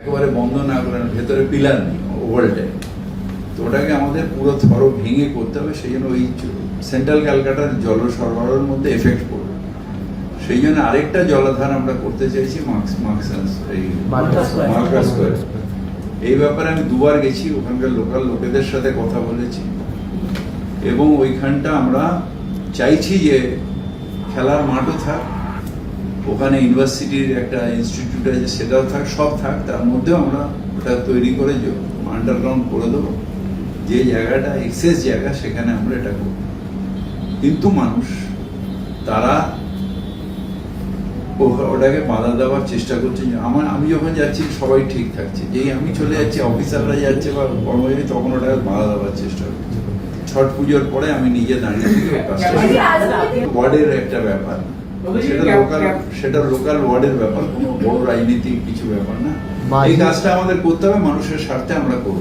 একেবারে বন্ধ না করে ভেতরে পিলার নেই ওভারটাই তো ওটাকে আমাদের পুরো থরো ভেঙে করতে হবে সেই জন্য ওই সেন্ট্রাল ক্যালকাটার জল সরবরাহের মধ্যে এফেক্ট পড়বে। সেই জন্য আরেকটা জলাধার আমরা করতে চাইছি মার্কস মার্কস এই মার্কাস স্কয়ার। এই ব্যাপারে আমি দুবার গেছি ওখানকার লোকাল লোকেদের সাথে কথা বলেছি। এবং ওইখানটা আমরা চাইছি যে খেলার মাঠও থাক ওখানে ইউনিভার্সিটির একটা ইনস্টিটিউট আছে সেটাও থাক সব থাক তার মধ্যেও আমরা ওটা তৈরি করে আন্ডারগ্রাউন্ড করে দেবো। যে জায়গাটা এক্সেস জায়গা সেখানে আমরা এটা করব। কিন্তু মানুষ তারা ওটাকে বাধা দেওয়ার চেষ্টা করছে যে আমার আমি যখন যাচ্ছি সবাই ঠিক থাকছে। যেই আমি চলে যাচ্ছি অফিসাররা যাচ্ছে বা কর্মচারী তখন ওটাকে বাধা দেওয়ার চেষ্টা করছে। ছট পুজোর পরে আমি নিজে দাঁড়িয়ে থেকে ওই কাজটা করি। ওয়ার্ডের একটা ব্যাপার। সেটা লোকাল সেটা লোকাল ওয়ার্ডের ব্যাপার কোনো বড় রাজনীতি কিছু ব্যাপার না। এই কাজটা আমাদের করতে হবে মানুষের স্বার্থে আমরা করব।